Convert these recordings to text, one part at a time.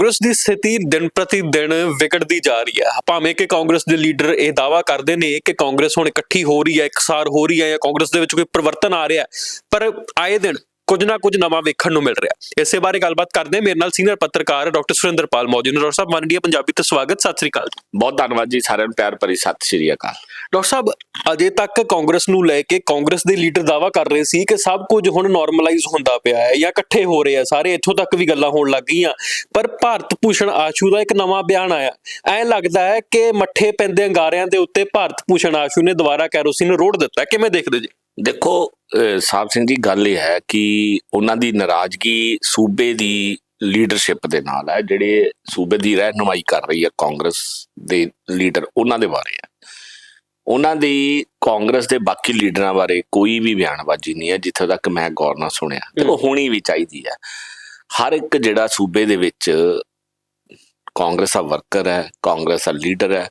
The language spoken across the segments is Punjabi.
ਕਾਂਗਰਸ ਦੀ ਸਥਿਤੀ ਦਿਨ ਪ੍ਰਤੀ ਦਿਨ ਵਿਗੜਦੀ ਜਾ ਰਹੀ ਹੈ। ਭਾਵੇਂ ਕਿ ਕਾਂਗਰਸ ਦੇ ਲੀਡਰ ਇਹ ਦਾਵਾ ਕਰਦੇ ਨੇ ਕਿ ਕਾਂਗਰਸ ਹੁਣ ਇਕੱਠੀ ਹੋ ਰਹੀ ਹੈ ਇਕਸਾਰ ਹੋ ਰਹੀ ਹੈ ਜਾਂ ਕਾਂਗਰਸ ਦੇ ਵਿੱਚ ਕੋਈ ਪਰਿਵਰਤਨ ਆ ਰਿਹਾ ਪਰ ਆਏ ਦਿਨ ਕੁਝ ਨਾ ਕੁਝ ਨਵਾਂ ਵੇਖਣ ਨੂੰ ਮਿਲ ਰਿਹਾ। ਇਸੇ ਬਾਰੇ ਗੱਲਬਾਤ ਕਰਦੇ ਹਾਂ। ਮੇਰੇ ਨਾਲ ਸੀਨੀਅਰ ਪੱਤਰਕਾਰ ਡਾਕਟਰ ਸੁਰਿੰਦਰਪਾਲ ਮੌਜੂਦ ਨੇ। ਡਾਕਟਰ ਸਾਹਿਬ ਮਨ ਇੰਡੀਆ ਪੰਜਾਬੀ ਤੇ ਸਵਾਗਤ। ਸਤਿ ਸ੍ਰੀ ਅਕਾਲ ਬਹੁਤ ਧੰਨਵਾਦ ਜੀ ਸਾਰਿਆਂ ਨੂੰ। ਪਿਆਰ ਭਰੀ ਸਤਿ ਸ਼੍ਰੀ ਅਕਾਲ। ਡਾਕਟਰ ਸਾਹਿਬ ਅਜੇ ਤੱਕ ਕਾਂਗਰਸ ਨੂੰ ਲੈ ਕੇ ਕਾਂਗਰਸ ਦੇ ਲੀਡਰ ਦਾਵਾ ਕਰ ਰਹੇ ਸੀ ਕਿ ਸਭ ਕੁਝ ਹੁਣ ਨਾਰਮਲਾਈਜ਼ ਹੁੰਦਾ ਪਿਆ ਹੈ ਜਾਂ ਇਕੱਠੇ ਹੋ ਰਹੇ ਆ ਸਾਰੇ। ਇੱਥੋਂ ਤੱਕ ਵੀ ਗੱਲਾਂ ਹੋਣ ਲੱਗ ਗਈਆਂ। ਪਰ ਭਾਰਤ ਭੂਸ਼ਣ ਆਸ਼ੂ ਦਾ ਇੱਕ ਨਵਾਂ ਬਿਆਨ ਆਇਆ। ਐਂ ਲੱਗਦਾ ਹੈ ਕਿ ਮੱਠੇ ਪੈਂਦੇ ਅੰਗਾਰਿਆਂ ਦੇ ਉੱਤੇ ਭਾਰਤ ਭੂਸ਼ਣ ਆਸ਼ੂ ਨੇ ਦੁਬਾਰਾ ਕੈਰੋਸਿਨ ਰੋੜ ਦਿੱਤਾ। ਕਿਵੇਂ ਦੇਖਦੇ ਜੀ? ਦੇਖੋ ਸਾਹਿਬ ਸਿੰਘ ਜੀ ਗੱਲ ਇਹ ਹੈ ਕਿ ਉਹਨਾਂ ਦੀ ਨਾਰਾਜ਼ਗੀ ਸੂਬੇ ਦੀ ਲੀਡਰਸ਼ਿਪ ਦੇ ਨਾਲ ਹੈ ਜਿਹੜੇ ਸੂਬੇ ਦੀ ਰਹਿਨੁਮਾਈ ਕਰ ਰਹੀ ਹੈ ਕਾਂਗਰਸ ਦੇ ਲੀਡਰ ਉਹਨਾਂ ਦੇ ਬਾਰੇ ਹੈ। ਉਹਨਾਂ ਦੀ ਕਾਂਗਰਸ ਦੇ ਬਾਕੀ ਲੀਡਰਾਂ ਬਾਰੇ ਕੋਈ ਵੀ ਬਿਆਨਬਾਜ਼ੀ ਨਹੀਂ ਹੈ ਜਿੱਥੇ ਤੱਕ ਮੈਂ ਗੌਰ ਨਾਲ ਸੁਣਿਆ। ਤੇ ਉਹ ਹੋਣੀ ਵੀ ਚਾਹੀਦੀ ਹੈ। ਹਰ ਇੱਕ ਜਿਹੜਾ ਸੂਬੇ ਦੇ ਵਿੱਚ ਕਾਂਗਰਸ ਦਾ ਵਰਕਰ ਹੈ ਕਾਂਗਰਸ ਦਾ ਲੀਡਰ ਹੈ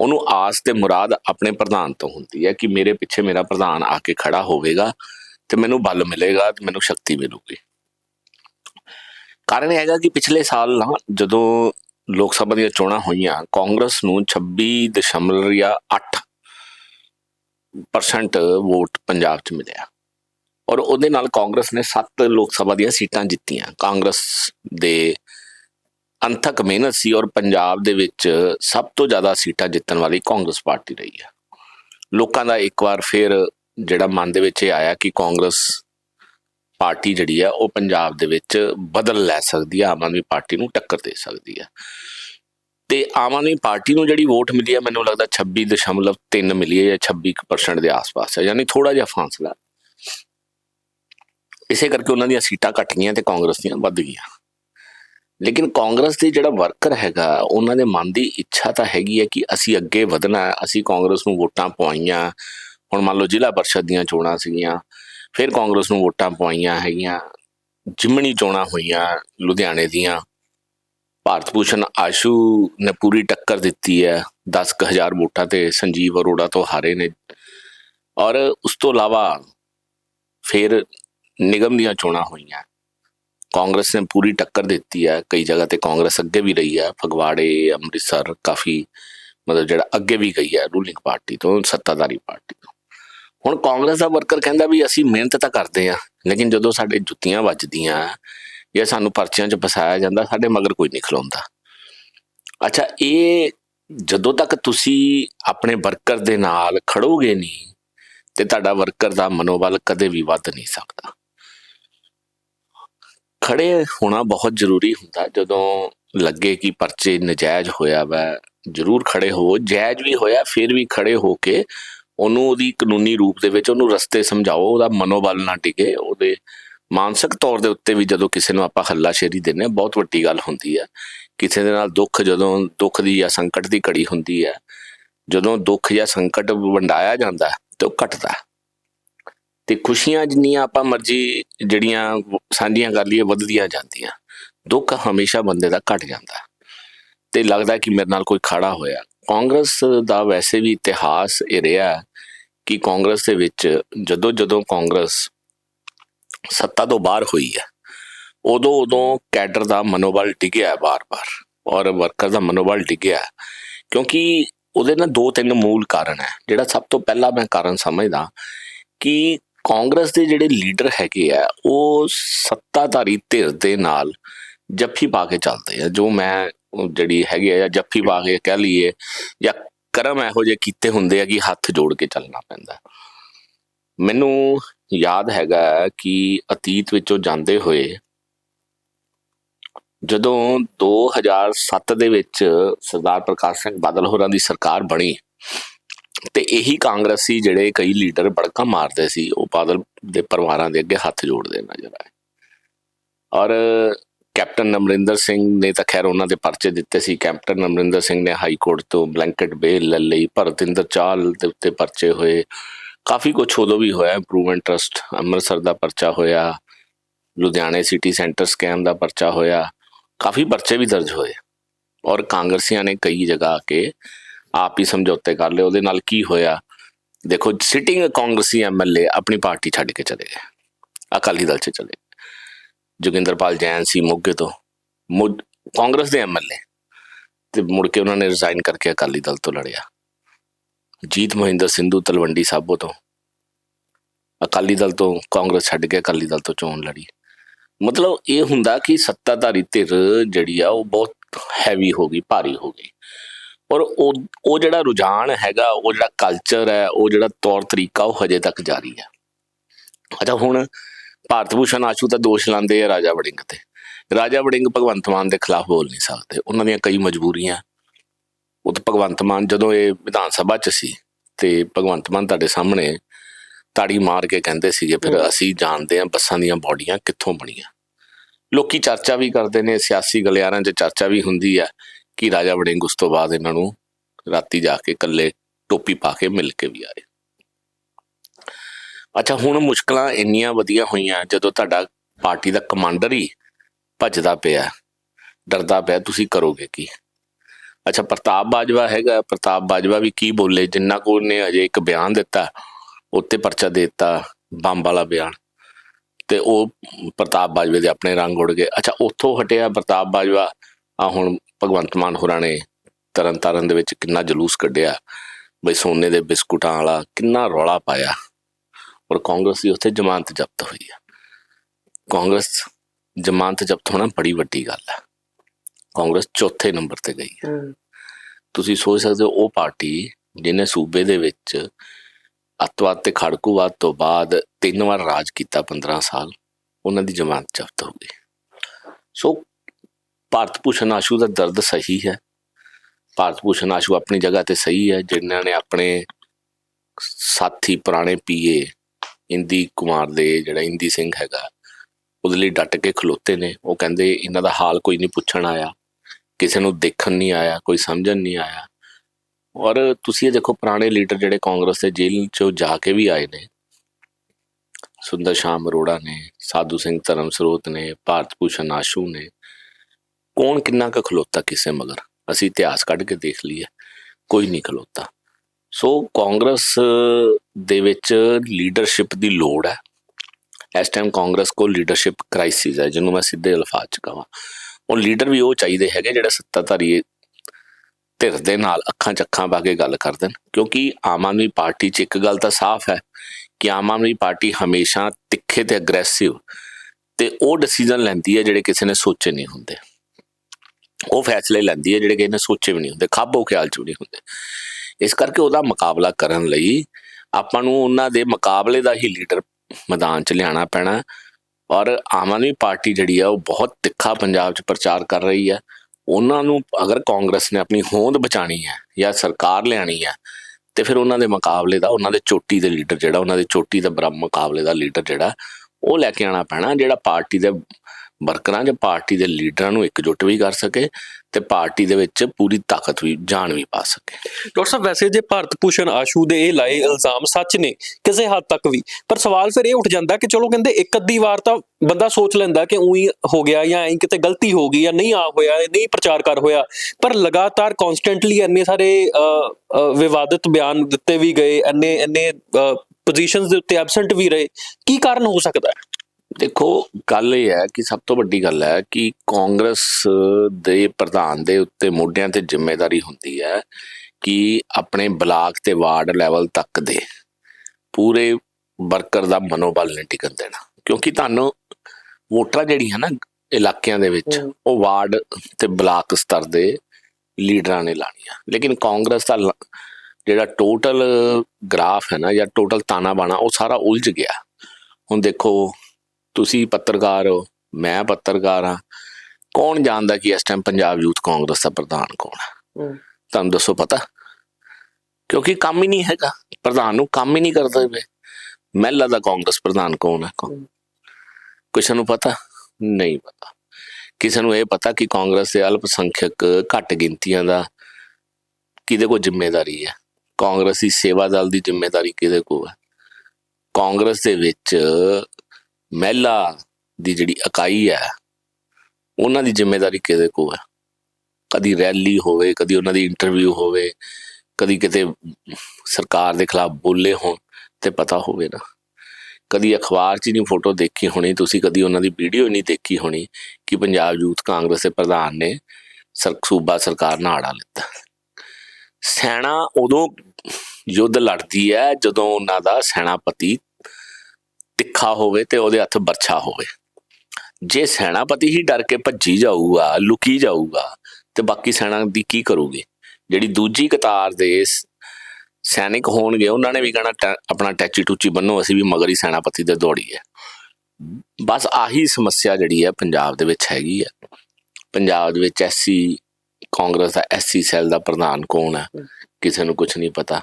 ਉਹਨੂੰ ਆਸ ਤੇ ਮੁਰਾਦ ਆਪਣੇ ਪ੍ਰਧਾਨ ਤੋਂ ਹੁੰਦੀ ਹੈ ਕਿ ਮੇਰੇ ਪਿੱਛੇ ਮੇਰਾ ਪ੍ਰਧਾਨ ਆ ਕੇ ਖੜਾ ਹੋਵੇਗਾ ਤੇ ਮੈਨੂੰ ਬਲ ਮਿਲੇਗਾ ਤੇ ਮੈਨੂੰ ਸ਼ਕਤੀ ਮਿਲੂਗੀ। ਕਾਰਨ ਇਹ ਹੈਗਾ ਕਿ ਪਿਛਲੇ ਸਾਲ ਨਾ ਜਦੋਂ ਲੋਕ ਸਭਾ ਦੀਆਂ ਚੋਣਾਂ ਹੋਈਆਂ, ਕਾਂਗਰਸ ਨੂੰ 26.8 ਪਰਸੈਂਟ ਵੋਟ ਪੰਜਾਬ 'ਚ ਮਿਲਿਆ। ਔਰ ਉਹਦੇ ਨਾਲ ਕਾਂਗਰਸ ਨੇ 7 ਲੋਕ ਸਭਾ ਦੀਆਂ ਸੀਟਾਂ ਜਿੱਤੀਆਂ। ਕਾਂਗਰਸ ਦੇ ਅੰਥਕ ਮਿਹਨਤ ਸੀ ਔਰ ਪੰਜਾਬ ਦੇ ਵਿੱਚ ਸਭ ਤੋਂ ਜ਼ਿਆਦਾ ਸੀਟਾਂ ਜਿੱਤਣ ਵਾਲੀ ਕਾਂਗਰਸ ਪਾਰਟੀ ਰਹੀ ਹੈ। ਲੋਕਾਂ ਦਾ ਇੱਕ ਵਾਰ ਫਿਰ ਜਿਹੜਾ ਮਨ ਦੇ ਵਿੱਚ ਇਹ ਆਇਆ ਕਿ ਕਾਂਗਰਸ ਪਾਰਟੀ ਜਿਹੜੀ ਹੈ, ਉਹ ਪੰਜਾਬ ਦੇ ਵਿੱਚ ਬਦਲ ਲੈ ਸਕਦੀ ਹੈ, ਆਮ ਆਦਮੀ ਪਾਰਟੀ ਨੂੰ ਟੱਕਰ ਦੇ ਸਕਦੀ ਹੈ। ਤੇ ਆਮ ਆਦਮੀ ਪਾਰਟੀ ਨੂੰ ਜਿਹੜੀ ਵੋਟ ਮਿਲੀ ਹੈ, ਮੈਨੂੰ ਲੱਗਦਾ 26.3 ਮਿਲੀ ਹੈ ਜਾਂ 26% ਦੇ ਆਸ-ਪਾਸ ਹੈ, ਯਾਨੀ ਥੋੜਾ ਜਿਹਾ ਫਾਸਲਾ। ਇਸੇ ਕਰਕੇ ਉਹਨਾਂ ਦੀਆਂ ਸੀਟਾਂ ਘਟ ਗਈਆਂ ਤੇ ਕਾਂਗਰਸ ਦੀਆਂ ਵੱਧ ਗਈਆਂ। ਲੇਕਿਨ ਕਾਂਗਰਸ ਦੇ ਜਿਹੜਾ ਵਰਕਰ ਹੈਗਾ, ਉਹਨਾਂ ਦੇ ਮਨ ਦੀ ਇੱਛਾ ਤਾਂ ਹੈਗੀ ਹੈ ਕਿ ਅਸੀਂ ਅੱਗੇ ਵਧਣਾ ਅਸੀਂ ਕਾਂਗਰਸ ਨੂੰ ਵੋਟਾਂ ਪਵਾਈਆਂ। ਹੁਣ ਮੰਨ ਲਓ ਜ਼ਿਲ੍ਹਾ ਪਰਿਸ਼ਦ ਦੀਆਂ ਚੋਣਾਂ ਸੀਗੀਆਂ, ਫਿਰ ਕਾਂਗਰਸ ਨੂੰ ਵੋਟਾਂ ਪਵਾਈਆਂ ਹੈਗੀਆਂ, ਜਿਮਣੀ ਚੋਣਾਂ ਹੋਈਆਂ ਲੁਧਿਆਣੇ ਦੀਆਂ। ਭਾਰਤ ਭੂਸ਼ਣ ਆਸ਼ੂ ਨੇ ਪੂਰੀ ਟੱਕਰ ਦਿੱਤੀ ਹੈ 10000 ਵੋਟਾਂ ਤੇ ਸੰਜੀਵ ਅਰੋੜਾ ਤੋਂ ਹਾਰੇ ਨੇ। ਔਰ ਉਸ ਤੋਂ ਇਲਾਵਾ ਫਿਰ ਨਿਗਮ ਦੀਆਂ ਚੋਣਾਂ ਹੋਈਆਂ। ਕਾਂਗਰਸ ਨੇ ਪੂਰੀ ਟੱਕਰ ਦਿੱਤੀ ਹੈ, ਕਈ ਜਗ੍ਹਾ ਤੇ ਕਾਂਗਰਸ ਅੱਗੇ ਵੀ ਰਹੀ ਹੈ, ਫਗਵਾੜੇ, ਅੰਮ੍ਰਿਤਸਰ ਕਾਫੀ ਮਤਲਬ ਜਿਹੜਾ ਅੱਗੇ ਵੀ ਗਈ ਹੈ ਰੂਲਿੰਗ ਪਾਰਟੀ ਤੋਂ, ਸੱਤਾਧਾਰੀ ਪਾਰਟੀ ਤੋਂ। ਹੁਣ ਕਾਂਗਰਸ ਦਾ ਵਰਕਰ ਕਹਿੰਦਾ ਵੀ ਅਸੀਂ ਮਿਹਨਤ ਤਾਂ ਕਰਦੇ ਆ ਲੇਕਿਨ ਜਦੋਂ ਸਾਡੇ ਜੁੱਤੀਆਂ ਵੱਜਦੀਆਂ ਜਾਂ ਸਾਨੂੰ ਪਰਚੀਆਂ 'ਚ ਫਸਾਇਆ ਜਾਂਦਾ, ਸਾਡੇ ਮਗਰ ਕੋਈ ਨਹੀਂ ਖਲੋਂਦਾ। ਅੱਛਾ, ਇਹ ਜਦੋਂ ਤੱਕ ਤੁਸੀਂ ਆਪਣੇ ਵਰਕਰ ਦੇ ਨਾਲ ਖੜੋਗੇ ਨਹੀਂ, ਤੇ ਤੁਹਾਡਾ ਵਰਕਰ ਦਾ ਮਨੋਬਲ ਕਦੇ ਵੀ ਵੱਧ ਨਹੀਂ ਸਕਦਾ। ਖੜੇ ਹੋਣਾ ਬਹੁਤ ਜ਼ਰੂਰੀ ਹੁੰਦਾ। ਜਦੋਂ ਲੱਗੇ ਕਿ ਪਰਚੇ ਨਜਾਇਜ਼ ਹੋਇਆ ਵਾ, ਜ਼ਰੂਰ ਖੜੇ ਹੋ। ਜਾਇਜ਼ ਵੀ ਹੋਇਆ, ਫਿਰ ਵੀ ਖੜੇ ਹੋ ਕੇ ਉਹਨੂੰ ਉਹਦੀ ਕਾਨੂੰਨੀ ਰੂਪ ਦੇ ਵਿੱਚ ਉਹਨੂੰ ਰਸਤੇ ਸਮਝਾਓ, ਉਹਦਾ ਮਨੋਬਲ ਨਾ ਟਿਕੇ। ਉਹਦੇ ਮਾਨਸਿਕ ਤੌਰ ਦੇ ਉੱਤੇ ਵੀ ਜਦੋਂ ਕਿਸੇ ਨੂੰ ਆਪਾਂ ਹੱਲਾਸ਼ੇਰੀ ਦਿੰਨੇ ਹਾਂ, ਬਹੁਤ ਵੱਡੀ ਗੱਲ ਹੁੰਦੀ ਹੈ। ਕਿਸੇ ਦੇ ਨਾਲ ਦੁੱਖ ਜਦੋਂ ਦੁੱਖ ਦੀ ਜਾਂ ਸੰਕਟ ਦੀ ਘੜੀ ਹੁੰਦੀ ਹੈ, ਜਦੋਂ ਦੁੱਖ ਜਾਂ ਸੰਕਟ ਵੰਡਾਇਆ ਜਾਂਦਾ ਤੇ ਉਹ ਘਟਦਾ ਤੇ ਖੁਸ਼ੀਆਂ ਜਿੰਨੀਆਂ ਆਪਾਂ ਮਰਜ਼ੀ ਜਿਹੜੀਆਂ ਸਾਂਝੀਆਂ ਕਰ ਲਈਏ ਵੱਧਦੀਆਂ ਜਾਂਦੀਆਂ। ਦੁੱਖ ਹਮੇਸ਼ਾ ਬੰਦੇ ਦਾ ਘਟ ਜਾਂਦਾ। ਹੈ। ਤੇ ਲੱਗਦਾ ਕਿ ਮੇਰੇ ਨਾਲ ਕੋਈ ਖੜਾ ਹੋਇਆ। ਕਾਂਗਰਸ ਦਾ ਵੈਸੇ ਵੀ ਇਤਿਹਾਸ ਇਹ ਰਿਹਾ ਕਿ ਕਾਂਗਰਸ ਦੇ ਵਿੱਚ ਜਦੋਂ ਜਦੋਂ ਕਾਂਗਰਸ ਸੱਤਾ ਤੋਂ ਬਾਹਰ ਹੋਈ ਹੈ ਉਦੋਂ ਉਦੋਂ ਕੈਡਰ ਦਾ ਮਨੋਬਲ ਡਿੱਗਿਆ ਬਾਰ-ਬਾਰ ਔਰ ਵਰਕਰ ਦਾ ਮਨੋਬਲ ਡਿੱਗਿਆ। ਕਿਉਂਕਿ ਉਹਦੇ ਨਾਲ ਦੋ ਤਿੰਨ ਮੂਲ ਕਾਰਨ ਹੈ। ਜਿਹੜਾ ਸਭ ਤੋਂ ਪਹਿਲਾ ਮੈਂ ਕਾਰਨ ਸਮਝਦਾ ਕਿ ਕਾਂਗਰਸ ਦੇ ਜਿਹੜੇ ਲੀਡਰ ਹੈਗੇ ਆ, ਉਹ ਸੱਤਾਧਾਰੀ ਧਿਰ ਦੇ ਨਾਲ ਜੱਫੀ ਪਾ ਕੇ ਚੱਲਦੇ ਆ। ਜੋ ਮੈਂ ਜਿਹੜੀ ਹੈਗੀ ਆ ਜੱਫੀ ਪਾ ਕੇ ਕਹਿ ਲਈਏ, ਜਾਂ ਕਰਮ ਇਹੋ ਜਿਹੇ ਕੀਤੇ ਹੁੰਦੇ ਆ ਕਿ ਹੱਥ ਜੋੜ ਕੇ ਚੱਲਣਾ ਪੈਂਦਾ। ਮੈਨੂੰ ਯਾਦ ਹੈਗਾ ਕਿ ਅਤੀਤ ਵਿੱਚੋਂ ਜਾਂਦੇ ਹੋਏ ਜਦੋਂ 2007 ਦੇ ਵਿੱਚ ਸਰਦਾਰ ਪ੍ਰਕਾਸ਼ ਸਿੰਘ ਬਾਦਲ ਹੋਰਾਂ ਦੀ ਸਰਕਾਰ ਬਣੀ ਤੇ ਇਹੀ ਕਾਂਗਰਸੀ ਜਿਹੜੇ ਕਈ ਲੀਡਰ ਬੜਕਾ ਮਾਰਦੇ ਸੀ, ਉਹ ਬਾਦਲ ਦੇ ਪਰਿਵਾਰਾਂ ਦੇ ਅੱਗੇ ਹੱਥ ਜੋੜਦੇ ਨਜ਼ਰ ਆਏ ਔਰ ਕੈਪਟਨ ਅਮਰਿੰਦਰ ਸਿੰਘ ਨੇ ਤਾਂ ਖੈਰ ਉਹਨਾਂ ਦੇ ਪਰਚੇ ਦਿੱਤੇ ਸੀ। ਕੈਪਟਨ ਅਮਰਿੰਦਰ ਸਿੰਘ ਨੇ ਹਾਈ ਕੋਰਟ ਤੋਂ ਬਲੈਂਕਟ ਬੇਲ ਲੈ ਲਈ। ਭਰਤਿੰਦਰ ਚਾਲ ਦੇ ਉੱਤੇ ਪਰਚੇ ਹੋਏ। ਕਾਫੀ ਕੁਝ ਉਦੋਂ ਵੀ ਹੋਇਆ। ਇੰਪਰੂਵਮੈਂਟ ਟਰਸਟ ਅੰਮ੍ਰਿਤਸਰ ਦਾ ਪਰਚਾ ਹੋਇਆ। ਲੁਧਿਆਣੇ ਸਿਟੀ ਸੈਂਟਰ ਸਕੈਮ ਦਾ ਪਰਚਾ ਹੋਇਆ। ਕਾਫੀ ਪਰਚੇ ਵੀ ਦਰਜ ਹੋਏ। ਔਰ ਕਾਂਗਰਸੀਆਂ ਨੇ ਕਈ ਜਗ੍ਹਾ ਆ ਕੇ ਆਪ ਹੀ ਸਮਝੌਤੇ ਕਰ ਲਏ, ਉਹਦੇ ਨਾਲ ਕੀ ਹੋਇਆ? ਦੇਖੋ ਸਿਟਿੰਗ ਕਾਂਗਰਸੀ ਐਮਐਲਏ ਆਪਣੀ ਪਾਰਟੀ ਛੱਡ ਕੇ ਚਲੇ ਗਏ, ਅਕਾਲੀ ਦਲ 'ਚ ਚਲੇ ਜੋਗਿੰਦਰਪਾਲ ਜੈਨ ਸੀ ਮੋਗੇ ਤੋਂ ਕਾਂਗਰਸ ਦੇ ਐਮਐਲਏ ਤੇ ਮੁੜ ਕੇ ਉਹਨਾਂ ਨੇ ਰਿਜ਼ਾਈਨ ਕਰਕੇ ਅਕਾਲੀ ਦਲ ਤੋਂ ਲੜਿਆ। ਜੀਤ ਮਹਿੰਦਰ ਸਿੰਧੂ ਤਲਵੰਡੀ ਸਾਬੋ ਤੋਂ, ਅਕਾਲੀ ਦਲ ਤੋਂ ਕਾਂਗਰਸ ਛੱਡ ਕੇ ਅਕਾਲੀ ਦਲ ਤੋਂ ਚੋਣ ਲੜੀ। ਮਤਲਬ ਇਹ ਹੁੰਦਾ ਕਿ ਸੱਤਾਧਾਰੀ ਧਿਰ ਜਿਹੜੀ ਆ, ਉਹ ਬਹੁਤ ਹੈਵੀ ਹੋ ਗਈ, ਭਾਰੀ ਹੋ ਗਈ। ਔਰ ਉਹ ਉਹ ਜਿਹੜਾ ਰੁਝਾਨ ਹੈਗਾ ਉਹ ਜਿਹੜਾ ਕਲਚਰ ਹੈ ਉਹ ਜਿਹੜਾ ਤੌਰ ਤਰੀਕਾ ਉਹ ਹਜੇ ਤੱਕ ਜਾਰੀ ਹੈ। ਅੱਛਾ ਹੁਣ ਭਾਰਤ ਭੂਸ਼ਣ ਆਸ਼ੂ ਤਾਂ ਦੋਸ਼ ਲਾਉਂਦੇ ਆ ਰਾਜਾ ਵੜਿੰਗ ਤੇ। ਰਾਜਾ ਵੜਿੰਗ ਭਗਵੰਤ ਮਾਨ ਦੇ ਖਿਲਾਫ ਬੋਲ ਨਹੀਂ ਸਕਦੇ। ਉਹਨਾਂ ਦੀਆਂ ਕਈ ਮਜਬੂਰੀਆਂ। ਉਹ ਤਾਂ ਭਗਵੰਤ ਮਾਨ ਜਦੋਂ ਇਹ ਵਿਧਾਨ ਸਭਾ 'ਚ ਸੀ ਤੇ ਭਗਵੰਤ ਮਾਨ ਤੁਹਾਡੇ ਸਾਹਮਣੇ ਤਾੜੀ ਮਾਰ ਕੇ ਕਹਿੰਦੇ ਸੀਗੇ ਫਿਰ। ਅਸੀਂ ਜਾਣਦੇ ਹਾਂ ਬੱਸਾਂ ਦੀਆਂ ਬੋਡੀਆਂ ਕਿੱਥੋਂ ਬਣੀਆਂ। ਲੋਕੀ ਚਰਚਾ ਵੀ ਕਰਦੇ ਨੇ ਸਿਆਸੀ ਗਲਿਆਰਾਂ 'ਚ ਚਰਚਾ ਵੀ ਹੁੰਦੀ ਆ ਕਿ ਰਾਜਾ ਵੜਿੰਗ ਉਸ ਤੋਂ ਬਾਅਦ ਇਹਨਾਂ ਨੂੰ ਰਾਤੀ ਜਾ ਕੇ ਇਕੱਲੇ ਟੋਪੀ ਪਾ ਕੇ ਮਿਲ ਕੇ ਵੀ ਆਏ ਅੱਛਾ, ਹੁਣ ਮੁਸ਼ਕਲਾਂ ਇੰਨੀਆਂ ਵਧੀਆਂ ਹੋਈਆਂ, ਜਦੋਂ ਤੁਹਾਡਾ ਪਾਰਟੀ ਦਾ ਕਮਾਂਡਰ ਹੀ ਭੱਜਦਾ ਪਿਆ, ਡਰਦਾ ਪਿਆ, ਤੁਸੀਂ ਕਰੋਗੇ ਕੀ? ਅੱਛਾ, ਪ੍ਰਤਾਪ ਬਾਜਵਾ ਹੈਗਾ, ਪ੍ਰਤਾਪ ਬਾਜਵਾ ਵੀ ਕੀ ਬੋਲੇ, ਜਿੰਨਾ ਕੋ ਨੇ ਅਜੇ ਇੱਕ ਬਿਆਨ ਦਿੱਤਾ, ਉੱਤੇ ਪਰਚਾ ਦੇ ਦਿੱਤਾ, ਬੰਬ ਵਾਲਾ ਬਿਆਨ, ਤੇ ਉਹ ਪ੍ਰਤਾਪ ਬਾਜਵੇ ਦੇ ਆਪਣੇ ਰੰਗ ਉੜ ਗਏ। ਅੱਛਾ, ਉੱਥੋਂ ਹਟਿਆ ਪ੍ਰਤਾਪ ਬਾਜਵਾ ਆ ਹੁਣ ਭਗਵੰਤ ਮਾਨ ਹੋਰਾਂ ਨੇ ਤਰਨ ਤਾਰਨ ਦੇ ਵਿੱਚ ਕਿੰਨਾ ਜਲੂਸ ਕੱਢਿਆ। ਬਈ ਸੋਨੇ ਦੇ ਬਿਸਕੁਟਾਂ ਵਾਲਾ ਕਿੰਨਾ ਰੌਲਾ ਪਾਇਆ। ਔਰ ਕਾਂਗਰਸ ਦੀ ਉੱਥੇ ਜ਼ਮਾਨਤ ਜ਼ਬਤ ਹੋਈ ਹੈ ਕਾਂਗਰਸ ਜ਼ਮਾਨਤ ਜ਼ਬਤ ਹੋਣਾ ਬੜੀ ਵੱਡੀ ਗੱਲ ਹੈ ਕਾਂਗਰਸ ਚੌਥੇ ਨੰਬਰ ਤੇ ਗਈ ਹੈ। ਤੁਸੀਂ ਸੋਚ ਸਕਦੇ ਹੋ ਉਹ ਪਾਰਟੀ ਜਿਹਨੇ ਸੂਬੇ ਦੇ ਵਿੱਚ ਅੱਤਵਾਦ ਤੇ ਖੜਕੂਵਾਦ ਤੋਂ ਬਾਅਦ ਤਿੰਨ ਵਾਰ ਰਾਜ ਕੀਤਾ 15 ਸਾਲ ਉਹਨਾਂ ਦੀ ਜ਼ਮਾਨਤ ਜ਼ਬਤ ਹੋ ਗਈ। ਸੋ ਭਾਰਤ ਭੂਸ਼ਣ ਆਸ਼ੂ ਦਾ ਦਰਦ ਸਹੀ ਹੈ। ਭਾਰਤ ਭੂਸ਼ਣ ਆਸ਼ੂ ਆਪਣੀ ਜਗ੍ਹਾ ਤੇ ਸਹੀ ਹੈ, ਜਿਨ੍ਹਾਂ ਨੇ ਆਪਣੇ ਸਾਥੀ ਪੁਰਾਣੇ ਪੀਏ ਇੰਦੀ ਕੁਮਾਰ ਦੇ ਜਿਹੜਾ ਇੰਦੀ ਸਿੰਘ ਹੈਗਾ, ਉਹਦੇ ਲਈ ਡਟ ਕੇ ਖਲੋਤੇ ਨੇ। ਉਹ ਕਹਿੰਦੇ ਇਹਨਾਂ ਦਾ ਹਾਲ ਕੋਈ ਨਹੀਂ ਪੁੱਛਣ ਆਇਆ, ਕਿਸੇ ਨੂੰ ਦੇਖਣ ਨਹੀਂ ਆਇਆ, ਕੋਈ ਸਮਝਣ ਨਹੀਂ ਆਇਆ। ਔਰ ਤੁਸੀਂ ਇਹ ਦੇਖੋ ਪੁਰਾਣੇ ਲੀਡਰ ਜਿਹੜੇ ਕਾਂਗਰਸ ਦੇ ਜੇਲ੍ਹ ਚੋਂ ਜਾ ਕੇ ਵੀ ਆਏ ਨੇ। ਸੁੰਦਰ ਸ਼ਾਮ ਅਰੋੜਾ ਨੇ, ਸਾਧੂ ਸਿੰਘ ਧਰਮ ਸਰੋਤ ਨੇ ਭਾਰਤ ਭੂਸ਼ਣ ਆਸ਼ੂ ਨੇ ਕੌਣ ਕਿੰਨਾ ਕੁ ਖਲੋਤਾ ਕਿਸੇ ਮਗਰ? ਅਸੀਂ ਇਤਿਹਾਸ ਕੱਢ ਕੇ ਦੇਖ ਲਈਏ। ਕੋਈ ਨਹੀਂ ਖਲੋਤਾ। ਸੋ ਕਾਂਗਰਸ ਦੇ ਵਿੱਚ ਲੀਡਰਸ਼ਿਪ ਦੀ ਲੋੜ ਹੈ। ਇਸ ਟਾਈਮ ਕਾਂਗਰਸ ਕੋਲ ਲੀਡਰਸ਼ਿਪ ਕ੍ਰਾਈਸਿਸ ਹੈ, ਜਿਹਨੂੰ ਮੈਂ ਸਿੱਧੇ ਅਲਫਾਜ਼ ਚ ਕਹਾਂ। ਉਹ ਲੀਡਰ ਵੀ ਉਹ ਚਾਹੀਦੇ ਹੈਗੇ ਜਿਹੜਾ ਸੱਤਾਧਾਰੀ ਧਿਰ ਦੇ ਨਾਲ ਅੱਖਾਂ ਚੱਖਾਂ ਪਾ ਕੇ ਗੱਲ ਕਰਦੇ ਨੇ। ਕਿਉਂਕਿ ਆਮ ਆਦਮੀ ਪਾਰਟੀ 'ਚ ਇੱਕ ਗੱਲ ਤਾਂ ਸਾਫ਼ ਹੈ ਕਿ ਆਮ ਆਦਮੀ ਪਾਰਟੀ ਹਮੇਸ਼ਾ ਤਿੱਖੇ ਤੇ ਅਗਰੈਸਿਵ ਤੇ ਉਹ ਡਿਸੀਜਨ ਲੈਂਦੀ ਹੈ ਜਿਹੜੇ ਕਿਸੇ ਨੇ ਸੋਚੇ ਨਹੀਂ ਹੁੰਦੇ। ਉਹ ਫੈਸਲੇ ਲੈਂਦੀ ਹੈ ਜਿਹੜੇ ਕਿ ਇਹਨੇ ਸੋਚੇ ਵੀ ਨਹੀਂ ਹੁੰਦੇ, ਖਾਬੋ ਖਿਆਲ ਚ ਵੀ ਨਹੀਂ ਹੁੰਦੇ। ਇਸ ਕਰਕੇ ਉਹਦਾ ਮੁਕਾਬਲਾ ਕਰਨ ਲਈ ਆਪਾਂ ਨੂੰ ਉਹਨਾਂ ਦੇ ਮੁਕਾਬਲੇ ਦਾ ਹੀ ਲੀਡਰ ਮੈਦਾਨ 'ਚ ਲਿਆਉਣਾ ਪੈਣਾ। ਔਰ ਆਮ ਆਦਮੀ ਪਾਰਟੀ ਜਿਹੜੀ ਆ, ਉਹ ਬਹੁਤ ਤਿੱਖਾ ਪੰਜਾਬ 'ਚ ਪ੍ਰਚਾਰ ਕਰ ਰਹੀ ਹੈ ਉਹਨਾਂ ਨੂੰ ਅਗਰ ਕਾਂਗਰਸ ਨੇ ਆਪਣੀ ਹੋਂਦ ਬਚਾਣੀ ਹੈ ਜਾਂ ਸਰਕਾਰ ਲਿਆਣੀ ਹੈ, ਤੇ ਫਿਰ ਉਹਨਾਂ ਦੇ ਮੁਕਾਬਲੇ ਦਾ, ਉਹਨਾਂ ਦੇ ਚੋਟੀ ਦੇ ਲੀਡਰ ਜਿਹੜਾ, ਉਹਨਾਂ ਦੇ ਚੋਟੀ ਦੇ ਬਰਾਬਰ ਮੁਕਾਬਲੇ ਦਾ ਲੀਡਰ ਜਿਹੜਾ, ਉਹ ਲੈ ਕੇ ਆਣਾ ਪੈਣਾ, ਜਿਹੜਾ ਪਾਰਟੀ ਦੇ ਵਰਕਰਾਂ ਜਾਂ ਪਾਰਟੀ ਦੇ ਲੀਡਰਾਂ ਨੂੰ ਇਕਜੁੱਟ ਵੀ ਕਰ ਸਕੇ ਤੇ ਪਾਰਟੀ ਦੇ ਵਿੱਚ ਪੂਰੀ ਤਾਕਤ ਵੀ, ਜਾਨ ਵੀ ਪਾ ਸਕੇ। ਡਾਕਟਰ ਸਾਹਿਬ, ਵੈਸੇ ਜੇ ਭਾਰਤ ਭੂਸ਼ਣ ਆਸ਼ੂ ਦੇ ਇਹ ਲਾਏ ਇਲਜ਼ਾਮ ਸੱਚ ਨੇ, ਕਿਸੇ ਹੱਦ ਤੱਕ ਵੀ, ਪਰ ਸਵਾਲ ਫਿਰ ਇਹ ਉੱਠ ਜਾਂਦਾ ਕਿ ਚਲੋ ਕਹਿੰਦੇ ਇੱਕ ਅੱਧੀ ਵਾਰ ਤਾਂ ਬੰਦਾ ਸੋਚ ਲੈਂਦਾ ਕਿ ਉਹੀ ਹੋ ਗਿਆ ਜਾਂ ਐਂ ਕਿਤੇ ਗਲਤੀ ਹੋ ਗਈ ਜਾਂ ਨਹੀਂ ਆ ਹੋਇਆ, ਨਹੀਂ ਪ੍ਰਚਾਰ ਕਰ ਹੋਇਆ, ਪਰ ਲਗਾਤਾਰ ਕਨਸਟੈਂਟਲੀ ਇੰਨੇ ਸਾਰੇ ਵਿਵਾਦਿਤ ਬਿਆਨ ਦਿੱਤੇ ਵੀ ਗਏ, ਇੰਨੇ ਇੰਨੇ ਪੋਜੀਸ਼ਨਸ ਦੇ ਉੱਤੇ ਐਬਸੈਂਟ ਵੀ ਰਹੇ, ਕੀ ਕਾਰਨ ਹੋ ਸਕਦਾ ਹੈ? ਦੇਖੋ ਗੱਲ ਇਹ ਹੈ ਕਿ ਸਭ ਤੋਂ ਵੱਡੀ ਗੱਲ ਹੈ ਕਿ ਕਾਂਗਰਸ ਦੇ ਪ੍ਰਧਾਨ ਦੇ ਉੱਤੇ ਮੋਢਿਆਂ ਤੇ ਜ਼ਿੰਮੇਵਾਰੀ ਹੁੰਦੀ ਹੈ ਕਿ ਆਪਣੇ ਬਲਾਕ ਤੇ ਵਾਰਡ ਲੈਵਲ ਤੱਕ ਦੇ ਪੂਰੇ ਵਰਕਰ ਦਾ ਮਨੋਬਲ ਨਹੀਂ ਟਿਕਣ ਦੇਣਾ। ਕਿਉਂਕਿ ਤੁਹਾਨੂੰ ਵੋਟਰਾਂ ਜਿਹੜੀ ਹੈ ਨਾ ਇਲਾਕਿਆਂ ਦੇ ਵਿੱਚ। ਉਹ ਵਾਰਡ ਤੇ ਬਲਾਕ ਸਤਰ ਦੇ ਲੀਡਰਾਂ ਨੇ ਲਾਣੀਆਂ ਲੇਕਿਨ ਕਾਂਗਰਸ ਦਾ ਜਿਹੜਾ ਟੋਟਲ ਗ੍ਰਾਫ ਹੈ ਨਾ ਜਾਂ ਟੋਟਲ ਤਾਣਾ ਬਾਣਾ ਉਹ ਸਾਰਾ ਉਲਝ ਗਿਆ। ਹੁਣ ਦੇਖੋ ਤੁਸੀਂ ਪੱਤਰਕਾਰ ਹੋ ਮੈਂ ਪੱਤਰਕਾਰ ਹਾਂ। ਕੌਣ ਜਾਣਦਾ ਕਿ ਇਸ ਟਾਈਮ ਪੰਜਾਬ ਯੂਥ ਕਾਂਗਰਸ ਦਾ ਪ੍ਰਧਾਨ ਕੌਣ ਹੈ? ਤੁਹਾਨੂੰ ਦੱਸੋ ਪਤਾ? ਕਿਉਂਕਿ ਕੰਮ ਹੀ ਨਹੀਂ ਹੈਗਾ। ਪ੍ਰਧਾਨ ਨੂੰ ਕੰਮ ਹੀ ਨਹੀਂ ਕਰਦੇ ਵੇ ਮਹਿਲਾ ਦਾ ਕਾਂਗਰਸ ਪ੍ਰਧਾਨ ਕੌਣ ਹੈ। ਕਿਸੇ ਨੂੰ ਪਤਾ? ਨਹੀਂ ਪਤਾ। ਕਿਸੇ ਨੂੰ ਇਹ ਪਤਾ ਕਿ ਕਾਂਗਰਸ ਦੇ ਅਲਪ ਸੰਖਿਅਕ ਘੱਟ ਗਿਣਤੀਆਂ ਦਾ ਕਿਹਦੇ ਕੋਲ ਜ਼ਿੰਮੇਵਾਰੀ ਹੈ? ਕਾਂਗਰਸੀ ਸੇਵਾ ਦਲ ਦੀ ਜ਼ਿੰਮੇਵਾਰੀ ਕਿਹਦੇ ਕੋਲ ਹੈ? ਕਾਂਗਰਸ ਦੇ ਵਿੱਚ ਮਹਿਲਾ ਦੀ ਜਿਹੜੀ ਇਕਾਈ ਹੈ, ਉਹਨਾਂ ਦੀ ਜ਼ਿੰਮੇਵਾਰੀ ਕਿਹਦੇ ਕੋਲ ਹੈ? ਕਦੀ ਰੈਲੀ ਹੋਵੇ, ਕਦੀ ਉਹਨਾਂ ਦੀ ਇੰਟਰਵਿਊ ਹੋਵੇ, ਕਦੀ ਕਿਤੇ ਸਰਕਾਰ ਦੇ ਖਿਲਾਫ ਬੋਲੇ ਹੋਣ ਤੇ ਪਤਾ ਹੋਵੇ ਨਾ। ਕਦੀ ਅਖਬਾਰ 'ਚ ਹੀ ਨਹੀਂ ਫੋਟੋ ਦੇਖੀ ਹੋਣੀ, ਤੁਸੀਂ ਕਦੀ ਉਹਨਾਂ ਦੀ ਵੀਡੀਓ ਨਹੀਂ ਦੇਖੀ ਹੋਣੀ ਕਿ ਪੰਜਾਬ ਯੂਥ ਕਾਂਗਰਸ ਦੇ ਪ੍ਰਧਾਨ ਨੇ ਸਰ, ਸੂਬਾ ਸਰਕਾਰ ਨਾਲ ਆੜਾ ਲਿੱਤਾ। ਸੈਨਾ ਉਦੋਂ ਯੁੱਧ ਲੜਦੀ ਹੈ ਜਦੋਂ ਉਹਨਾਂ ਦਾ ਸੈਨਾਪਤੀ ਤਿੱਖਾ ਹੋਵੇ ਤੇ ਉਹਦੇ ਹੱਥ ਬਰਛਾ ਹੋਵੇ। ਜੇ ਸੈਨਾਪਤੀ ਹੀ ਡਰ ਕੇ ਭੱਜੀ ਜਾਊਗਾ ਲੁਕੀ ਜਾਊਗਾ ਤੇ ਬਾਕੀ ਸੈਨਾ ਦੀ ਕੀ ਕਰੂਗੀ? ਜਿਹੜੀ ਦੂਜੀ ਕਤਾਰ ਦੇ ਸੈਨਿਕ ਹੋਣਗੇ ਉਹਨਾਂ ਨੇ ਵੀ ਕਹਣਾ ਆਪਣਾ ਟੈਚੀ ਟੂਚੀ ਬੰਨੋ ਅਸੀਂ ਵੀ ਮਗਰ ਹੀ ਸੈਨਾਪਤੀ ਦੇ ਦੌੜੀਏ ਬਸ ਆਹੀ ਸਮੱਸਿਆ ਜਿਹੜੀ ਹੈ ਪੰਜਾਬ ਦੇ ਵਿੱਚ ਹੈਗੀ ਹੈ। ਪੰਜਾਬ ਦੇ ਵਿੱਚ ਐਸਸੀ ਕਾਂਗਰਸ ਦਾ ਐਸਸੀ ਸੈੱਲ ਦਾ ਪ੍ਰਧਾਨ ਕੌਣ ਹੈ? ਕਿਸੇ ਨੂੰ ਕੁਝ ਨਹੀਂ ਪਤਾ।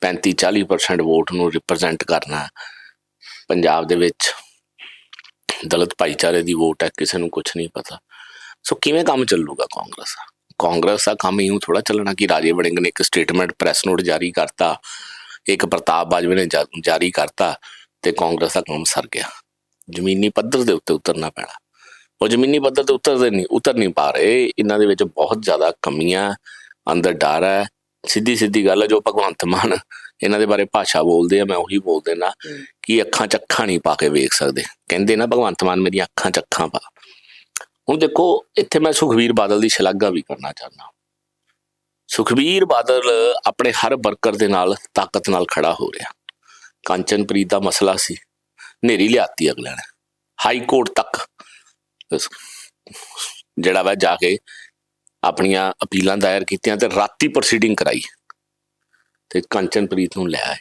35 40% ਵੋਟ ਨੂੰ ਰਿਪਰੈਜ਼ੈਂਟ ਕਰਨਾ। ਪੰਜਾਬ ਦੇ ਵਿੱਚ ਦਲਿਤ ਭਾਈਚਾਰੇ ਦੀ ਵੋਟ ਹੈ, ਕਿਸੇ ਨੂੰ ਕੁਝ ਨਹੀਂ ਪਤਾ। ਸੋ ਕਿਵੇਂ ਕੰਮ ਚੱਲੂਗਾ ਕਾਂਗਰਸ ਦਾ? ਕਾਂਗਰਸ ਦਾ ਕੰਮ ਇਉਂ ਥੋੜਾ ਚੱਲਣਾ ਕਿ ਰਾਜੇ ਵੜਿੰਗ ਨੇ ਇੱਕ ਸਟੇਟਮੈਂਟ ਪ੍ਰੈਸ ਨੋਟ ਜਾਰੀ ਕਰਤਾ, ਇੱਕ ਪ੍ਰਤਾਪ ਬਾਜਵੇ ਨੇ ਜਾਰੀ ਕਰਤਾ ਤੇ ਕਾਂਗਰਸ ਦਾ ਕੰਮ ਸਰ ਗਿਆ। ਜ਼ਮੀਨੀ ਪੱਧਰ ਦੇ ਉੱਤੇ ਉਤਰਨਾ ਪੈਣਾ। ਉਹ ਜ਼ਮੀਨੀ ਪੱਧਰ ਤੇ ਉਤਰਦੇ ਨਹੀਂ, ਉਤਰ ਨਹੀਂ ਪਾ ਰਹੇ। ਇਹਨਾਂ ਦੇ ਵਿੱਚ ਬਹੁਤ ਜ਼ਿਆਦਾ ਕਮੀਆਂ, ਅੰਦਰ ਡਰ ਹੈ। ਸਿੱਧੀ ਸਿੱਧੀ ਗੱਲ ਹੈ ਜੋ ਭਗਵੰਤ ਮਾਨ ਇਹਨਾਂ ਦੇ ਬਾਰੇ ਭਾਸ਼ਾ ਬੋਲਦੇ ਆ ਮੈਂ ਉਹੀ ਬੋਲ ਦੇਣਾ ਕਿ ਅੱਖਾਂ ਚ ਅੱਖਾਂ ਨਹੀਂ ਪਾ ਕੇ ਵੇਖ ਸਕਦੇ। ਕਹਿੰਦੇ ਨਾ ਭਗਵੰਤ ਮਾਨ ਮੇਰੀਆਂ ਅੱਖਾਂ ਚ ਅੱਖਾਂ ਪਾ। ਹੁਣ ਦੇਖੋ ਇੱਥੇ ਮੈਂ ਸੁਖਵੀਰ ਬਾਦਲ ਦੀ ਸ਼ਲਾਘਾ ਵੀ ਕਰਨਾ ਚਾਹੁੰਦਾ। ਸੁਖਵੀਰ ਬਾਦਲ ਆਪਣੇ ਹਰ ਵਰਕਰ ਦੇ ਨਾਲ ਤਾਕਤ ਨਾਲ ਖੜਾ ਹੋ ਰਿਹਾ। ਕਾਂਚਨਪ੍ਰੀਤ ਦਾ ਮਸਲਾ ਸੀ ਨੇਰੀ ਲਿਆਤੀ ਅਗਲੇ ਨੇ। ਹਾਈ ਕੋਰਟ ਤੱਕ ਜਿਹੜਾ ਵਾ ਜਾ ਕੇ ਆਪਣੀਆਂ ਅਪੀਲਾਂ ਦਾਇਰ ਕੀਤੀਆਂ ਤੇ ਰਾਤੀ ਪ੍ਰੋਸੀਡਿੰਗ ਕਰਾਈ। ਤੇ ਕਾਂਚਨਪ੍ਰੀਤ ਨੂੰ ਲੈ ਆਏ।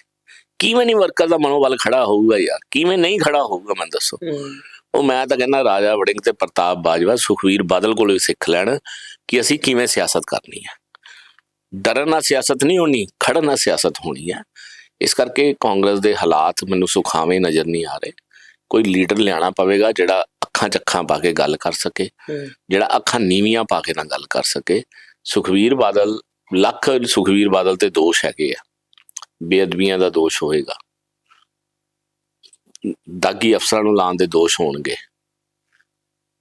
ਕਿਵੇਂ ਨਹੀਂ ਵਰਕਰ ਦਾ ਮਨੋਬਲ ਖੜਾ ਹੋਊਗਾ ਯਾਰ? ਕਿਵੇਂ ਨਹੀਂ ਖੜਾ ਹੋਊਗਾ ਮੈਨੂੰ ਦੱਸੋ। ਉਹ ਮੈਂ ਤਾਂ ਕਹਿੰਦਾ ਰਾਜਾ ਵੜਿੰਗ ਤੇ ਪ੍ਰਤਾਪ ਬਾਜਵਾ ਸੁਖਵੀਰ ਬਾਦਲ ਕੋਲੋਂ ਸਿੱਖ ਲੈਣ ਕਿ ਅਸੀਂ ਕਿਵੇਂ ਸਿਆਸਤ ਕਰਨੀ ਹੈ। ਡਰਨ ਨਾਲ ਸਿਆਸਤ ਨਹੀਂ ਹੋਣੀ ਖੜਨ ਨਾਲ ਸਿਆਸਤ ਹੋਣੀ ਹੈ। ਇਸ ਕਰਕੇ ਕਾਂਗਰਸ ਦੇ ਹਾਲਾਤ ਮੈਨੂੰ ਸੁਖਾਵੇਂ ਨਜ਼ਰ ਨਹੀਂ ਆ ਰਹੇ। ਕੋਈ ਲੀਡਰ ਲਿਆਣਾ ਪਵੇਗਾ ਜਿਹੜਾ ਅੱਖਾਂ ਚੱਖਾਂ ਪਾ ਕੇ ਗੱਲ ਕਰ ਸਕੇ ਜਿਹੜਾ ਅੱਖਾਂ ਨੀਵੀਆਂ ਪਾ ਕੇ ਨਾ ਗੱਲ ਕਰ ਸਕੇ। ਸੁਖਵੀਰ ਬਾਦਲ ਲੱਖ ਸੁਖਵੀਰ ਬਾਦਲ ਤੇ ਦੋਸ਼ ਹੈਗੇ ਆ। ਬੇਅਦਬੀਆਂ ਦਾ ਦੋਸ਼ ਹੋਏਗਾ। ਦਾਗੀ ਅਫਸਰਾਂ ਨੂੰ ਲਾਉਣ ਦੇ ਦੋਸ਼ ਹੋਣਗੇ।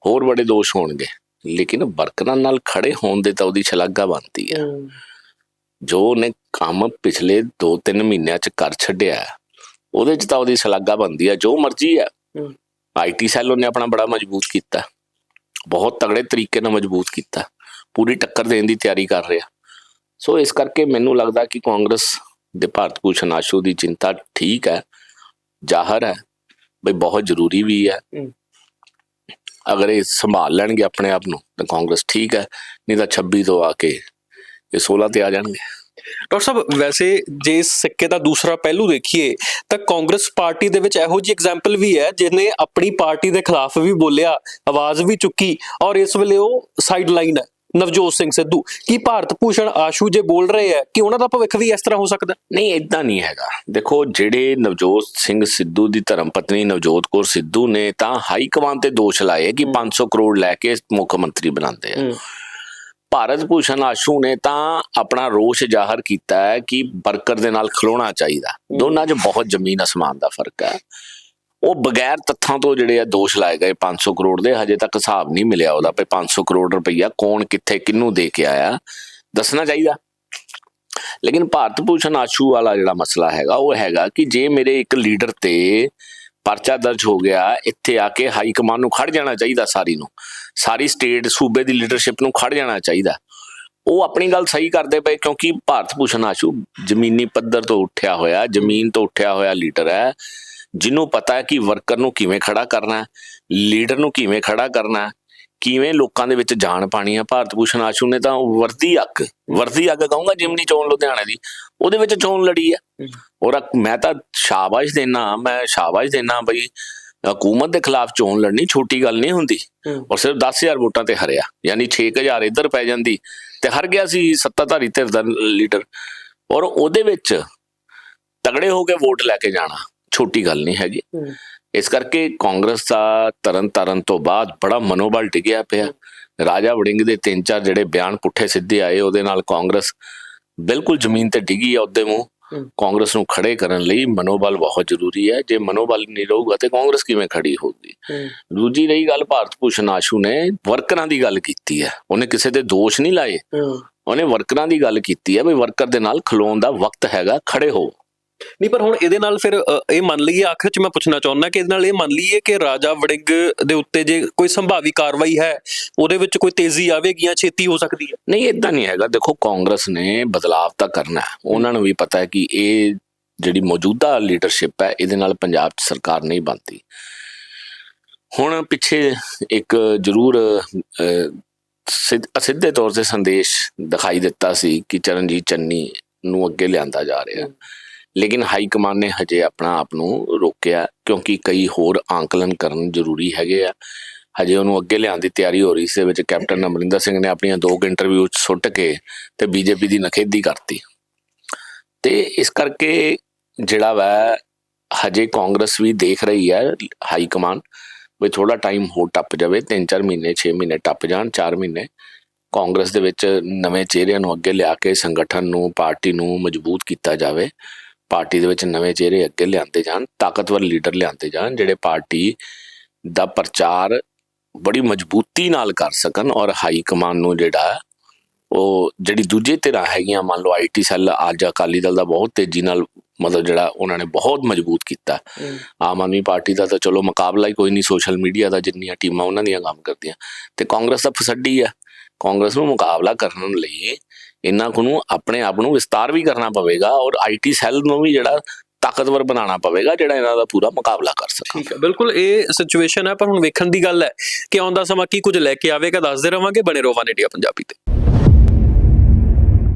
ਹੋਰ ਬੜੇ ਦੋਸ਼ ਹੋਣਗੇ। ਲੇਕਿਨ ਵਰਕਰਾਂ ਨਾਲ ਖੜੇ ਹੋਣ ਦੇ ਤਾਂ ਉਹਦੀ ਛਲਾਗਾ ਬਣਦੀ ਹੈ। ਜੋ ਉਹਨੇ ਕੰਮ ਪਿਛਲੇ 2-3 ਮਹੀਨਿਆਂ ਚ ਕਰ ਛੱਡਿਆ ਉਹਦੇ ਚ ਤਾਂ ਉਹਦੀ ਛਲਾਗਾ ਬਣਦੀ ਹੈ ਜੋ ਮਰਜ਼ੀ ਹੈ। ਆਈਟੀ ਸੈੱਲ ਉਹਨੇ ਆਪਣਾ ਬੜਾ ਮਜ਼ਬੂਤ ਕੀਤਾ। ਬਹੁਤ ਤਗੜੇ ਤਰੀਕੇ ਨਾਲ ਮਜ਼ਬੂਤ ਕੀਤਾ। ਪੂਰੀ ਟੱਕਰ ਦੇਣ ਦੀ ਤਿਆਰੀ ਕਰ ਰਿਹਾ। ਸੋ ਇਸ ਕਰਕੇ ਮੈਨੂੰ ਲੱਗਦਾ ਕਿ ਕਾਂਗਰਸ ਦੇ ਭਾਰਤ ਭੂਸ਼ਣ ਆਸ਼ੂ ਦੀ ਚਿੰਤਾ ਠੀਕ ਹੈ ਜ਼ਾਹਰ ਹੈ ਬਈ ਬਹੁਤ ਜ਼ਰੂਰੀ ਵੀ ਹੈ। ਅਗਰ ਇਹ ਸੰਭਾਲ ਲੈਣਗੇ ਆਪਣੇ ਆਪ ਨੂੰ ਤਾਂ ਕਾਂਗਰਸ ਠੀਕ ਹੈ ਨਹੀਂ ਤਾਂ 26 ਤੋਂ ਆ ਕੇ ਇਹ 16 ਤੇ ਆ ਜਾਣਗੇ। ਡਾਕਟਰ ਸਾਹਿਬ ਵੈਸੇ ਜੇ ਸਿੱਕੇ ਦਾ ਦੂਸਰਾ ਪਹਿਲੂ ਦੇਖੀਏ ਤਾਂ ਕਾਂਗਰਸ ਪਾਰਟੀ ਦੇ ਵਿੱਚ ਇਹੋ ਜਿਹੀ ਐਗਜ਼ਾਮਪਲ ਵੀ ਹੈ ਜਿਹਨੇ ਆਪਣੀ ਪਾਰਟੀ ਦੇ ਖਿਲਾਫ ਵੀ ਬੋਲਿਆ ਆਵਾਜ਼ ਵੀ ਚੁੱਕੀ ਔਰ ਇਸ ਵੇਲੇ ਉਹ ਸਾਈਡ ਲਾਈਨ ਹੈ। ਨਵਜੋਤ ਸਿੰਘ ਸਿੱਧੂ। ਕੀ ਭਾਰਤ ਭੂਸ਼ਣ ਆਸ਼ੂ ਜੇ ਬੋਲ ਰਹੇ ਹੈ ਕਿ ਉਹਨਾਂ ਦਾ ਭਵਿੱਖ ਵੀ ਇਸ ਤਰ੍ਹਾਂ ਹੋ ਸਕਦਾ ਨਹੀਂ ਇਦਾਂ ਨਹੀਂ ਹੈਗਾ। ਦੇਖੋ ਜਿਹੜੇ ਨਵਜੋਤ ਸਿੰਘ ਸਿੱਧੂ ਦੀ ਧਰਮ ਪਤਨੀ ਨਵਜੋਤ ਕੌਰ ਸਿੱਧੂ ਨੇ ਤਾਂ ਹਾਈ ਕਮਾਂਡ ਤੇ ਦੋਸ਼ ਲਾਏ ਕਿ 500 ਕਰੋੜ ਲੈ ਕੇ ਮੁੱਖ ਮੰਤਰੀ ਬਣਾਉਂਦੇ ਆ। ਭਾਰਤ ਭੂਸ਼ਣ ਆਸ਼ੂ ਨੇ ਤਾਂ ਆਪਣਾ ਰੋਸ਼ ਜ਼ਾਹਰ ਕੀਤਾ ਹੈ ਕਿ ਵਰਕਰ ਦੇ ਨਾਲ ਖਲੋਣਾ ਚਾਹੀਦਾ। ਦੋਨਾਂ 'ਚ ਬਹੁਤ ਜ਼ਮੀਨ ਅਸਮਾਨ ਦਾ ਫ਼ਰਕ ਹੈ। ਉਹ ਬਗੈਰ ਤੱਥਾਂ ਤੋਂ ਜਿਹੜੇ ਆ ਦੋਸ਼ ਲਾਏ ਗਏ 500 ਕਰੋੜ ਦੇ, ਹਜੇ ਤੱਕ ਹਿਸਾਬ ਨਹੀਂ ਮਿਲਿਆ ਉਹਦਾ ਵੀ 500 ਕਰੋੜ ਰੁਪਈਆ ਕੌਣ ਕਿੱਥੇ ਕਿਹਨੂੰ ਦੇ ਕੇ ਆਇਆ, ਦੱਸਣਾ ਚਾਹੀਦਾ। ਲੇਕਿਨ ਭਾਰਤ ਭੂਸ਼ਣ ਆਸ਼ੂ ਵਾਲਾ ਜਿਹੜਾ ਮਸਲਾ ਹੈਗਾ, ਉਹ ਹੈਗਾ ਕਿ ਜੇ ਮੇਰੇ ਇੱਕ ਲੀਡਰ ਤੇ ਪਰਚਾ ਦਰਜ ਹੋ ਗਿਆ, ਇੱਥੇ ਆ ਕੇ ਹਾਈ ਕਮਾਂਡ ਨੂੰ ਖੜ ਜਾਣਾ ਚਾਹੀਦਾ ਸਾਰੀ ਨੂੰ, ਸਾਰੀ ਸਟੇਟ ਸੂਬੇ ਦੀ ਲੀਡਰਸ਼ਿਪ ਨੂੰ ਖੜ ਜਾਣਾ ਚਾਹੀਦਾ। ਉਹ ਆਪਣੀ ਗੱਲ ਸਹੀ ਕਰਦੇ ਪਏ ਕਿਉਂਕਿ ਭਾਰਤ ਭੂਸ਼ਣ ਆਸ਼ੂ ਜ਼ਮੀਨੀ ਪੱਧਰ ਤੋਂ ਉੱਠਿਆ ਹੋਇਆ, ਜ਼ਮੀਨ ਤੋਂ ਉੱਠਿਆ ਹੋਇਆ ਲੀਡਰ ਹੈ। ਜਿਹਨੂੰ ਪਤਾ ਹੈ ਕਿ ਵਰਕਰ ਨੂੰ ਕਿਵੇਂ ਖੜਾ ਕਰਨਾ ਹੈ ਲੀਡਰ ਨੂੰ ਕਿਵੇਂ ਖੜਾ ਕਰਨਾ ਹੈ ਕਿਵੇਂ ਲੋਕਾਂ ਦੇ ਵਿੱਚ ਜਾਣ ਪਾਣੀ ਹੈ ਭਾਰਤ ਭੂਸ਼ਣ ਆਸ਼ੂ ਨੇ ਤਾਂ ਵਰਦੀ ਅੱਗ ਵਰਦੀ ਅੱਗ ਕਹੂੰਗਾ ਜਿਮਨੀ ਚੋਣ ਲੁਧਿਆਣੇ ਦੀ ਉਹਦੇ ਵਿੱਚ ਚੋਣ ਲੜੀ ਹੈ। ਔਰ ਮੈਂ ਤਾਂ ਸ਼ਾਬਾਸ਼ ਦੇਣਾ ਮੈਂ ਸ਼ਾਬਾਸ਼ ਦੇਣਾ ਬਈ ਹਕੂਮਤ ਦੇ ਖਿਲਾਫ ਚੋਣ ਲੜਨੀ ਛੋਟੀ ਗੱਲ ਨਹੀਂ ਹੁੰਦੀ। ਔਰ ਸਿਰਫ 10000 ਵੋਟਾਂ ਤੇ ਹਰਿਆ ਯਾਨੀ 6000 ਇੱਧਰ ਪੈ ਜਾਂਦੀ ਤੇ ਹਰ ਗਿਆ ਸੀ ਸੱਤਾਧਾਰੀ ਧਿਰ ਦਾ ਲੀਡਰ ਔਰ ਉਹਦੇ ਵਿੱਚ ਤਗੜੇ ਹੋ ਕੇ ਵੋਟ ਲੈ ਕੇ ਜਾਣਾ ਛੋਟੀ ਗੱਲ ਨਹੀਂ ਹੈਗੀ। ਇਸ ਕਰਕੇ ਕਾਂਗਰਸ ਦਾ ਤਰਨ ਤਾਰਨ ਤੋਂ ਬਾਅਦ ਬੜਾ ਮਨੋਬਲ ਟਿਕਿਆ ਪਿਆ। ਰਾਜਾ ਵੜਿੰਗ ਦੇ ਤਿੰਨ ਚਾਰ ਜਿਹੜੇ ਬਿਆਨ ਪੁੱਠੇ ਸਿੱਧੇ ਆਏ ਉਹਦੇ ਨਾਲ ਕਾਂਗਰਸ ਬਿਲਕੁਲ ਜ਼ਮੀਨ ਤੇ ਡਿੱਗੀ ਆ ਉਹਦੇ ਮੂੰਹ। ਕਾਂਗਰਸ ਨੂੰ ਖੜੇ ਕਰਨ ਲਈ ਮਨੋਬਲ ਬਹੁਤ ਜ਼ਰੂਰੀ ਹੈ। ਜੇ ਮਨੋਬਲ ਨਹੀਂ ਰਹੂਗਾ ਤੇ ਕਾਂਗਰਸ ਕਿਵੇਂ ਖੜੀ ਹੋਊਗੀ? ਦੂਜੀ ਰਹੀ ਗੱਲ ਭਾਰਤ ਭੂਸ਼ਣ ਆਸ਼ੂ ਨੇ ਵਰਕਰਾਂ ਦੀ ਗੱਲ ਕੀਤੀ ਹੈ। ਉਹਨੇ ਕਿਸੇ ਤੇ ਦੋਸ਼ ਨਹੀਂ ਲਾਏ। ਉਹਨੇ ਵਰਕਰਾਂ ਦੀ ਗੱਲ ਕੀਤੀ ਹੈ ਵੀ ਵਰਕਰ ਦੇ ਨਾਲ ਖਲੋਣ ਦਾ ਵਕਤ ਹੈਗਾ ਖੜੇ ਹੋ। ਨਹੀਂ ਪਰ ਹੁਣ ਇਹਦੇ ਨਾਲ ਫਿਰ ਇਹ ਮੰਨ ਲਈਏ ਆਖਰ ਚ ਮੈਂ ਪੁੱਛਣਾ ਚਾਹੁੰਦਾ ਕਿ ਇਹਦੇ ਨਾਲ ਇਹ ਮੰਨ ਲਈਏ ਕਿ ਰਾਜਾ ਵੜਿੰਗ ਦੇ ਉੱਤੇ ਜੇ ਕੋਈ ਸੰਭਾਵੀ ਕਾਰਵਾਈ ਹੈ ਉਹਦੇ ਵਿੱਚ ਕੋਈ ਤੇਜ਼ੀ ਆਵੇਗੀ ਜਾਂ ਛੇਤੀ ਹੋ ਸਕਦੀ ਹੈ? ਨਹੀਂ ਇਦਾਂ ਨਹੀਂ ਹੈਗਾ। ਦੇਖੋ ਕਾਂਗਰਸ ਨੇ ਬਦਲਾਵ ਤਾਂ ਕਰਨਾ ਹੈ। ਉਹਨਾਂ ਨੂੰ ਵੀ ਪਤਾ ਹੈ ਕਿ ਇਹ ਜਿਹੜੀ ਮੌਜੂਦਾ ਲੀਡਰਸ਼ਿਪ ਹੈ ਇਹਦੇ ਨਾਲ ਪੰਜਾਬ 'ਚ ਸਰਕਾਰ ਨਹੀਂ ਬਣਦੀ। ਹੁਣ ਪਿੱਛੇ ਇੱਕ ਜ਼ਰੂਰ ਅਹ, ਅਸਿੱਧੇ ਤੌਰ ਤੇ ਸੰਦੇਸ਼ ਦਿਖਾਈ ਦਿੱਤਾ ਸੀ ਕਿ ਚਰਨਜੀਤ ਚੰਨੀ ਨੂੰ ਅੱਗੇ ਲਿਆਂਦਾ ਜਾ ਰਿਹਾ ਹੈ। ਲੇਕਿਨ ਹਾਈ ਕਮਾਨ ਨੇ ਹਜੇ ਆਪਣਾ ਆਪ ਨੂੰ ਰੋਕਿਆ, ਕਿਉਂਕਿ ਕਈ ਹੋਰ ਆਂਕਲਨ ਕਰਨ ਜ਼ਰੂਰੀ ਹੈਗੇ ਆ। ਹਜੇ ਉਹਨੂੰ ਅੱਗੇ ਲਿਆਉਣ ਦੀ ਤਿਆਰੀ ਹੋ ਰਹੀ ਸੀ ਵਿੱਚ ਕੈਪਟਨ ਅਮਰਿੰਦਰ ਸਿੰਘ ਨੇ ਆਪਣੀਆਂ ਦੋ ਇੰਟਰਵਿਊ ਸੁੱਟ ਕੇ ਤੇ ਬੀਜੇਪੀ ਦੀ ਨਖੇਦੀ ਕਰਤੀ। ਤੇ ਇਸ ਕਰਕੇ ਜਿਹੜਾ ਵਾ, ਹਜੇ ਕਾਂਗਰਸ ਵੀ ਦੇਖ ਰਹੀ ਹੈ ਹਾਈ ਕਮਾਂਡ, ਵੀ ਥੋੜਾ ਟਾਈਮ ਹੋਰ ਟੱਪ ਜਾਵੇ 3-4 ਮਹੀਨੇ 6 ਮਹੀਨੇ ਟੱਪ ਜਾਣ 4 ਮਹੀਨੇ। ਕਾਂਗਰਸ ਦੇ ਵਿੱਚ ਨਵੇਂ ਚਿਹਰਿਆਂ ਨੂੰ ਅੱਗੇ ਲਿਆ ਕੇ ਸੰਗਠਨ ਨੂੰ, ਪਾਰਟੀ ਨੂੰ ਮਜ਼ਬੂਤ ਕੀਤਾ ਜਾਵੇ। ਪਾਰਟੀ ਦੇ ਵਿੱਚ ਨਵੇਂ ਚਿਹਰੇ ਅੱਗੇ ਲਿਆਂਦੇ ਜਾਣ ਤਾਕਤਵਰ ਲੀਡਰ ਲਿਆਂਦੇ ਜਾਣ ਜਿਹੜੇ ਪਾਰਟੀ ਦਾ ਪ੍ਰਚਾਰ ਬੜੀ ਮਜ਼ਬੂਤੀ ਨਾਲ ਕਰ ਸਕਣ ਔਰ ਹਾਈ ਕਮਾਂਡ ਨੂੰ ਜਿਹੜਾ ਉਹ ਜਿਹੜੀ ਦੂਜੇ ਧਿਰਾਂ ਹੈਗੀਆਂ ਮੰਨ ਲਓ ਆਈਟੀ ਸੈੱਲ ਅੱਜ ਅਕਾਲੀ ਦਲ ਦਾ ਬਹੁਤ ਤੇਜ਼ੀ ਨਾਲ ਮਤਲਬ ਜਿਹੜਾ ਉਹਨਾਂ ਨੇ ਬਹੁਤ ਮਜ਼ਬੂਤ ਕੀਤਾ। ਆਮ ਆਦਮੀ ਪਾਰਟੀ ਦਾ ਤਾਂ ਚਲੋ ਮੁਕਾਬਲਾ ਹੀ ਕੋਈ ਨਹੀਂ ਸੋਸ਼ਲ ਮੀਡੀਆ ਦਾ ਜਿੰਨੀਆਂ ਟੀਮਾਂ ਉਹਨਾਂ ਦੀਆਂ ਕੰਮ ਕਰਦੀਆਂ। ਤੇ ਕਾਂਗਰਸ ਦਾ ਫਸੱਡੀ ਆ। ਕਾਂਗਰਸ ਨੂੰ ਮੁਕਾਬਲਾ ਕਰਨ ਲਈ ਇਹਨਾਂ ਨੂੰ ਆਪਣੇ ਆਪ ਨੂੰ ਵਿਸਤਾਰ ਵੀ ਕਰਨਾ ਪਵੇਗਾ ਔਰ ਆਈਟੀ ਸੈੱਲ ਨੂੰ ਵੀ ਜਿਹੜਾ ਤਾਕਤਵਰ ਬਣਾਉਣਾ ਪਵੇਗਾ, ਜਿਹੜਾ ਇਹਨਾਂ ਦਾ ਪੂਰਾ ਮੁਕਾਬਲਾ ਕਰ ਸਕੇ। ਠੀਕ ਹੈ, ਬਿਲਕੁਲ ਇਹ ਸਿਚੁਏਸ਼ਨ ਹੈ, ਪਰ ਹੁਣ ਵੇਖਣ ਦੀ ਗੱਲ ਹੈ ਕਿ ਆਉਂਦਾ ਸਮਾਂ ਕੀ ਕੁਝ ਲੈ ਕੇ ਆਵੇਗਾ, ਦੱਸਦੇ ਰਵਾਂਗੇ, ਬਣੇ ਰਹੋ ਵਨ ਇੰਡੀਆ ਪੰਜਾਬੀ ਤੇ।